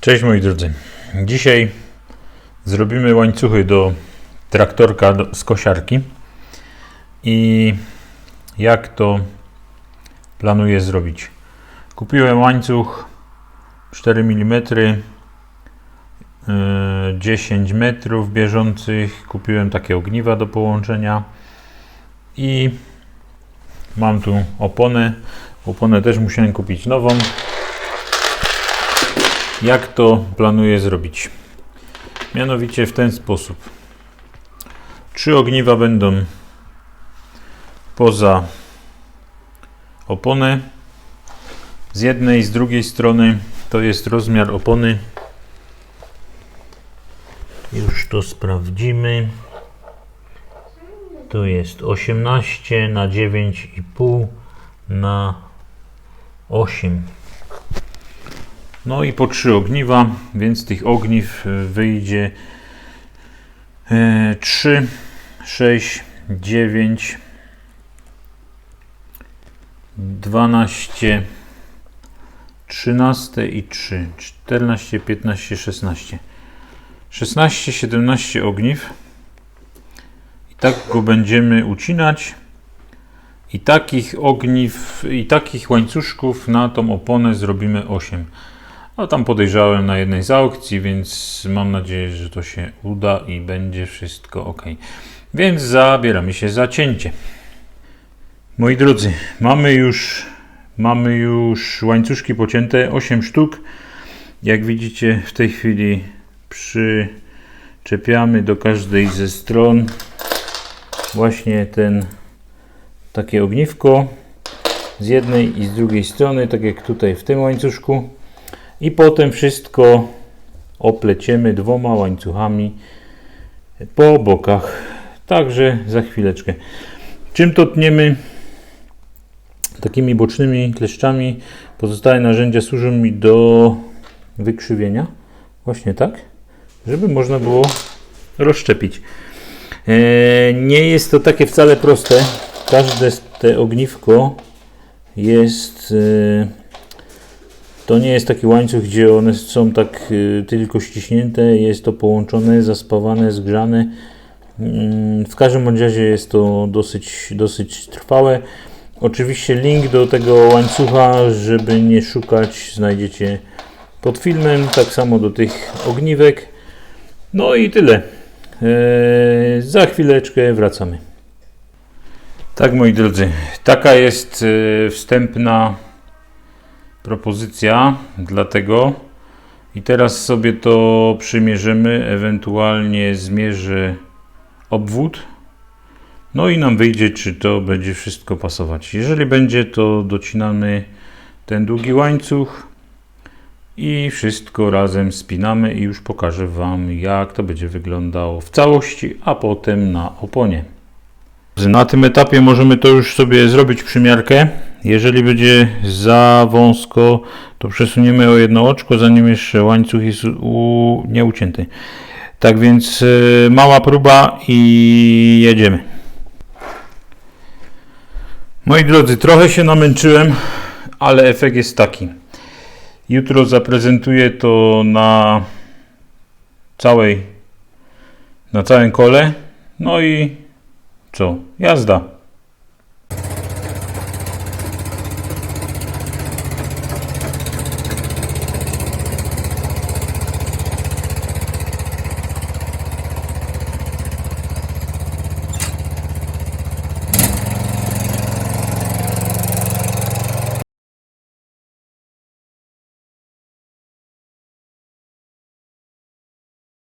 Cześć moi drodzy. Dzisiaj zrobimy łańcuchy do traktorka z kosiarki. I jak to planuję zrobić? Kupiłem łańcuch 4 mm, 10 metrów bieżących. Kupiłem takie ogniwa do połączenia i mam tu oponę. Oponę też musiałem kupić nową. Jak to planuję zrobić? Mianowicie w ten sposób. Trzy ogniwa będą poza oponę. Z jednej i z drugiej strony to jest rozmiar opony. Już to sprawdzimy. To jest 18 na 9,5 na 8. No i po trzy ogniwa, więc tych ogniw y, wyjdzie e, 3, 6, 9, 12, 13 i 3, 14, 15, 16. 16, 17 ogniw. I tak go będziemy ucinać. I takich ogniw, i takich łańcuszków na tą oponę zrobimy 8. A tam podejrzałem na jednej z aukcji, więc mam nadzieję, że to się uda i będzie wszystko ok. Więc zabieramy się za cięcie. Moi drodzy, mamy już, mamy już łańcuszki pocięte, 8 sztuk. Jak widzicie, w tej chwili przyczepiamy do każdej ze stron właśnie ten takie ogniwko z jednej i z drugiej strony, tak jak tutaj w tym łańcuszku. I potem wszystko opleciemy dwoma łańcuchami po bokach. Także za chwileczkę. Czym to tniemy? Takimi bocznymi kleszczami. Pozostałe narzędzia służą mi do wykrzywienia. Właśnie tak, żeby można było rozszczepić. Eee, nie jest to takie wcale proste. Każde te ogniwko jest. To nie jest taki łańcuch, gdzie one są tak y, tylko ściśnięte, jest to połączone, zaspawane, zgrzane. Mm, W każdym razie jest to dosyć, dosyć trwałe. Oczywiście link do tego łańcucha, żeby nie szukać, znajdziecie pod filmem. Tak samo do tych ogniwek. No i tyle. Eee, za chwileczkę wracamy. Tak, moi drodzy, taka jest e, wstępna propozycja dlatego i teraz sobie to przymierzymy, ewentualnie zmierzę obwód no i nam wyjdzie czy to będzie wszystko pasować jeżeli będzie to docinamy ten długi łańcuch i wszystko razem spinamy i już pokażę Wam jak to będzie wyglądało w całości, a potem na oponie. Na tym etapie możemy to już sobie zrobić przymiarkę. Jeżeli będzie za wąsko, to przesuniemy o jedno oczko, zanim jeszcze łańcuch jest u... nieucięty. Tak więc y, mała próba i jedziemy. Moi drodzy, trochę się namęczyłem, ale efekt jest taki. Jutro zaprezentuję to na całej na całym kole. No i co? Jazda.